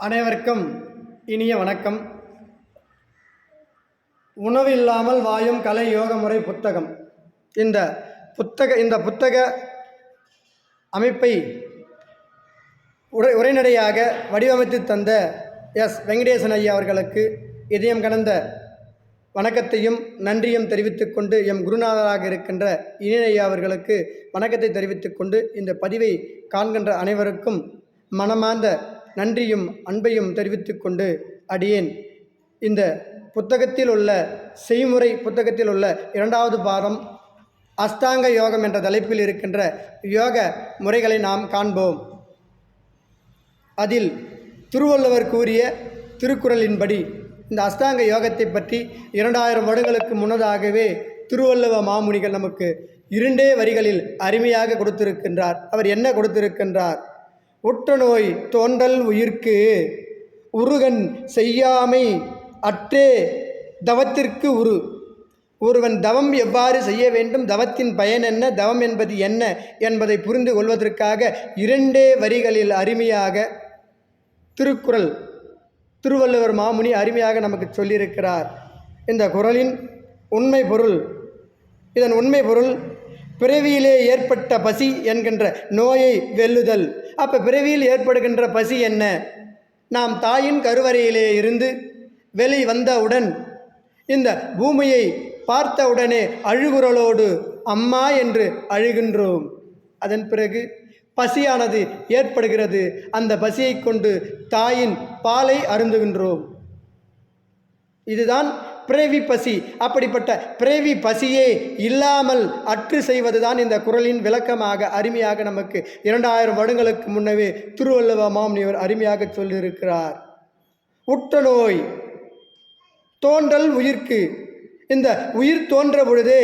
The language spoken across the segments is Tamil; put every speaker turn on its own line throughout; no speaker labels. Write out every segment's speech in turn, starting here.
அனைவருக்கும் இனிய வணக்கம். உணவு இல்லாமல் வாயும் கலை யோக முறை புத்தகம். இந்த புத்தக இந்த புத்தக அமைப்பை உரை உரைநடையாக வடிவமைத்து தந்த எஸ். வெங்கடேசன் ஐயா அவர்களுக்கு இதயம் கடந்த வணக்கத்தையும் நன்றியும் தெரிவித்துக் கொண்டு எம். குருநாதராக இருக்கின்ற இனியன் அவர்களுக்கு வணக்கத்தை தெரிவித்துக் கொண்டு இந்த பதிவை காண்கின்ற அனைவருக்கும் மனமார்ந்த நன்றியும் அன்பையும் தெரிவித்துக் கொண்டு அடியேன். இந்த புத்தகத்தில் உள்ள செய்முறை புத்தகத்தில் உள்ள இரண்டாவது பாதம் அஷ்டாங்க யோகம் என்ற தலைப்பில் இருக்கின்ற யோக முறைகளை நாம் காண்போம். அதில் திருவள்ளுவர் கூறிய திருக்குறளின்படி இந்த அஷ்டாங்க யோகத்தை பற்றி இரண்டாயிரம் வருடங்களுக்கு முன்னதாகவே திருவள்ளுவ மாமுனிகள் நமக்கு இரண்டே வரிகளில் அருமையாக கொடுத்திருக்கின்றார். அவர் என்ன கொடுத்திருக்கின்றார்? உற்ற தோண்டல் தோன்றல் உயிர்க்கு உருகன் செய்யாமை அற்றே தவத்திற்கு உரு. ஒருவன் தவம் எவ்வாறு செய்ய வேண்டும்? தவத்தின் பயன் என்ன? தவம் என்பது என்ன என்பதை புரிந்து கொள்வதற்காக இரண்டே வரிகளில் அருமையாக திருக்குறள் திருவள்ளுவர் மாமுனி அருமையாக நமக்கு சொல்லியிருக்கிறார். இந்த குறளின் உண்மை பொருள் இதன் உண்மை பொருள் பிறவியிலே ஏற்பட்ட பசி என்கின்ற நோயை வெல்லுதல். அப்போ பிறவியில் ஏற்படுகின்ற பசி என்ன? நாம் தாயின் கருவறையிலே இருந்து வெளி வந்தவுடன் இந்த பூமியை பார்த்தவுடனே அழுகுரலோடு அம்மா என்று அழுகின்றோம். அதன் பிறகு பசியானது ஏற்படுகிறது. அந்த பசியை கொண்டு தாயின் பாலை அருந்துகின்றோம். இதுதான் பிறவி பசி. அப்படிப்பட்ட பிறவி பசியே இல்லாமல் அற்று செய்வதுதான் இந்த குரலின் விளக்கமாக அருமையாக நமக்கு இரண்டாயிரம் வருடங்களுக்கு முன்னவே திருவள்ளுவ மாமுனிவர் அருமையாக சொல்லியிருக்கிறார். உற்ற நோய் தோன்றல் உயிர்க்கு. இந்த உயிர் தோன்ற பொழுதே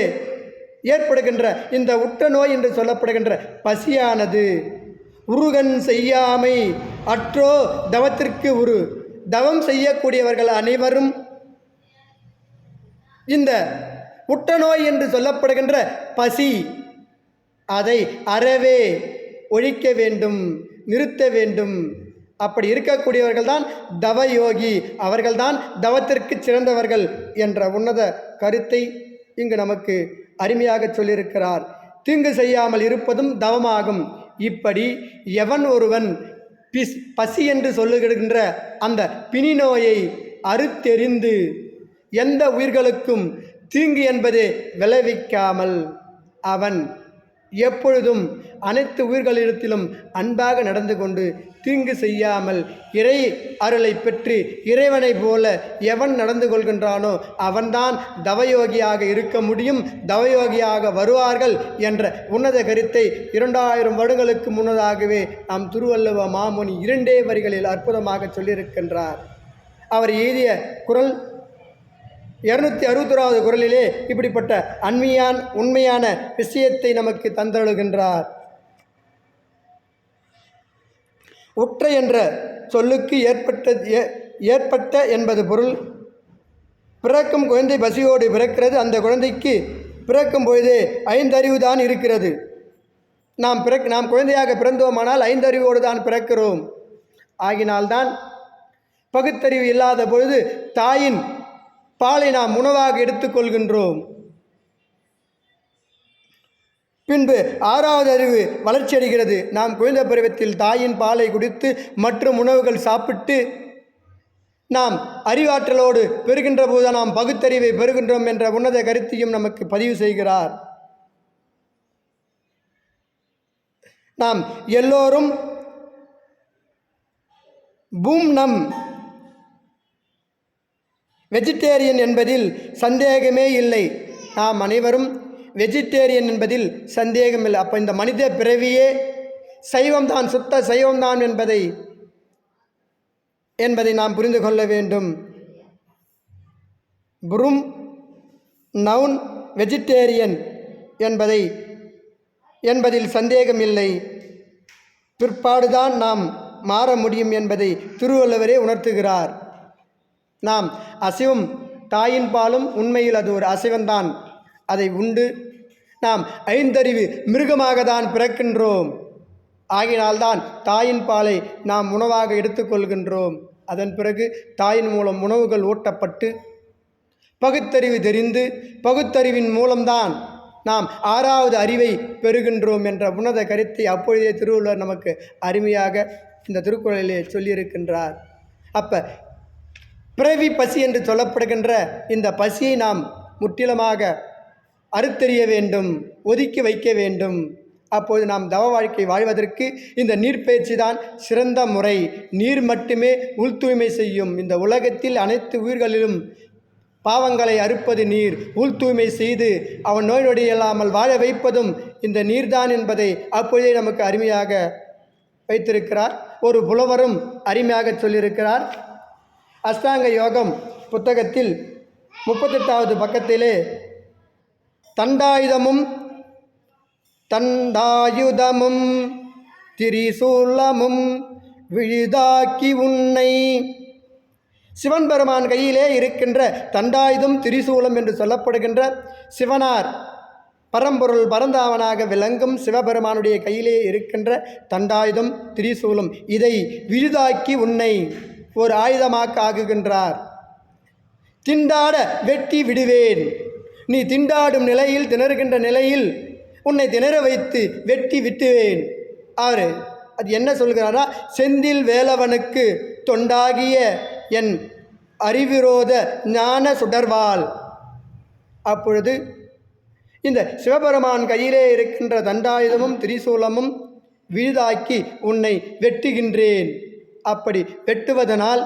ஏற்படுகின்ற இந்த உற்ற நோய் என்று சொல்லப்படுகின்ற பசியானது உருகன் செய்யாமை அற்றோ தவத்திற்கு உரு. தவம் செய்யக்கூடியவர்கள் அனைவரும் இந்த உட்டநோய் என்று சொல்லப்படுகின்ற பசி அதை அறவே ஒழிக்க வேண்டும் நிறுத்த வேண்டும். அப்படி இருக்கக்கூடியவர்கள் தான் தவயோகி அவர்கள்தான் தவத்திற்கு சிறந்தவர்கள் என்ற உன்னத கருத்தை இங்கு நமக்கு அருமையாக சொல்லியிருக்கிறார். தீங்கு செய்யாமல் இருப்பதும் தவமாகும். இப்படி எவன் ஒருவன் பிஸ் பசி என்று சொல்லுகின்ற அந்த பிணி நோயை அறுத்தெறிந்து எந்த உயிர்களுக்கும் தீங்கு என்பது விளைவிக்காமல் அவன் எப்பொழுதும் அனைத்து உயிர்களிடத்திலும் அன்பாக நடந்து கொண்டு தீங்கு செய்யாமல் இறை அருளை பெற்று இறைவனை போல எவன் நடந்து கொள்கின்றானோ அவன்தான் தவயோகியாக இருக்க முடியும் தவயோகியாக வருவார்கள் என்ற உன்னத கருத்தை இரண்டாயிரம் வருடங்களுக்கு முன்னதாகவே நாம் திருவள்ளுவ மாமுனி இரண்டே வரிகளில் அற்புதமாக சொல்லியிருக்கின்றார். அவர் எழுதிய குரல் இரநூத்தி அறுபத்தோராவது குரலிலே இப்படிப்பட்ட அண்மையான் உண்மையான விஷயத்தை நமக்கு தந்தழுகின்றார் உற்ற என்ற சொல்லுக்கு ஏற்பட்ட ஏ- ஏற்பட்ட என்பது பொருள் பிறக்கும் குழந்தை பசியோடு பிறக்கிறது அந்த குழந்தைக்கு பிறக்கும் பொழுதே ஐந்தறிவு தான் இருக்கிறது. நாம் பிறக் நாம் குழந்தையாக பிறந்தோமானால் ஐந்தறிவோடு தான் பிறக்கிறோம். ஆகினால்தான் பகுத்தறிவு இல்லாத பொழுது தாயின் பாலை நாம் உணவாக எடுத்துக்கொள்கின்றோம். பின்பு ஆறாவது அறிவு வளர்ச்சி அடைகிறது. நாம் குழந்தை பருவத்தில் தாயின் பாலை குடித்து மற்றும் உணவுகள் சாப்பிட்டு நாம் அறிவாற்றலோடு பெறுகின்ற போது நாம் பகுத்தறிவை பெறுகின்றோம் என்ற உன்னத கருத்தையும் நமக்கு பதிவு செய்கிறார். நாம் எல்லோரும் பூம் நம் வெஜிடேரியன் என்பதில் சந்தேகமே இல்லை. நாம் அனைவரும் வெஜிடேரியன் என்பதில் சந்தேகமில்லை அப்போ இந்த மனித பிறவியே சைவம்தான் சுத்த சைவம்தான் என்பதை என்பதை நாம் புரிந்து கொள்ள வேண்டும். புரும் நவுன் வெஜிடேரியன் என்பதை என்பதில் சந்தேகமில்லை பிற்பாடுதான் நாம் மாற முடியும் என்பதை திருவள்ளுவரே உணர்த்துகிறார். நாம் அசைவம் தாயின் பாலும் உண்மையில் அது ஒரு அசைவம்தான். அதை உண்டு. நாம் ஐந்தறிவு மிருகமாக தான் பிறக்கின்றோம். ஆகினால்தான் தாயின் பாலை நாம் உணவாக எடுத்துக்கொள்கின்றோம் அதன் பிறகு தாயின் மூலம் உணவுகள் ஊட்டப்பட்டு பகுத்தறிவு தெரிந்து பகுத்தறிவின் மூலம்தான் நாம் ஆறாவது அறிவை பெறுகின்றோம் என்ற உன்னத கருத்தை அப்பொழுதே திருவள்ளுவர் நமக்கு அருமையாக இந்த திருக்குறளிலே சொல்லியிருக்கின்றார். அப்போ பிறவி பசி என்று சொல்லப்படுகின்ற இந்த பசியை நாம் முற்றிலுமாக அறுத்தெறிய வேண்டும் ஒதுக்கி வைக்க வேண்டும். அப்போது நாம் தவ வாழ்க்கை வாழ்வதற்கு இந்த நீர்ப்பயிற்சி தான் சிறந்த முறை. நீர் மட்டுமே உள் தூய்மை செய்யும். இந்த உலகத்தில் அனைத்து உயிர்களிலும் பாவங்களை அறுப்பது நீர். உள் தூய்மை செய்து அவன் நோய் நொடி இல்லாமல் வாழ வைப்பதும் இந்த நீர்தான் என்பதை அப்பொழுதே நமக்கு அருமையாக வைத்திருக்கிறார். ஒரு புலவரும் அருமையாக சொல்லியிருக்கிறார். அஷ்டாங்க யோகம் புத்தகத்தில் முப்பத்தெட்டாவது பக்கத்திலே தண்டாயுதமும் தண்டாயுதமும் திரிசூலமும் விழுதாக்கி உன்னை. சிவன் பெருமான் கையிலே இருக்கின்ற தண்டாயுதம் திரிசூலம் என்று சொல்லப்படுகின்ற சிவனார் பரம்பொருள் பரந்தாவனாக விளங்கும் சிவபெருமானுடைய கையிலே இருக்கின்ற தண்டாயுதம் திரிசூலம். இதை விழுதாக்கி உன்னை. ஒரு ஆயுதமாக்க ஆகுகின்றார் திண்டாட வெட்டி விடுவேன். நீ திண்டாடும் நிலையில் திணறுகின்ற நிலையில் உன்னை திணற வைத்து வெட்டி விட்டுவேன். ஆறு அது என்ன சொல்கிறாரா? செந்தில் வேலவனுக்கு தொண்டாகிய என் அறிவிரோத ஞான சுடர்வாள். அப்பொழுது இந்த சிவபெருமான் கையிலே இருக்கின்ற தண்டாயுதமும் திரிசூலமும் விழுதாக்கி உன்னை வெட்டுகின்றேன். அப்படி வெட்டுவதனால்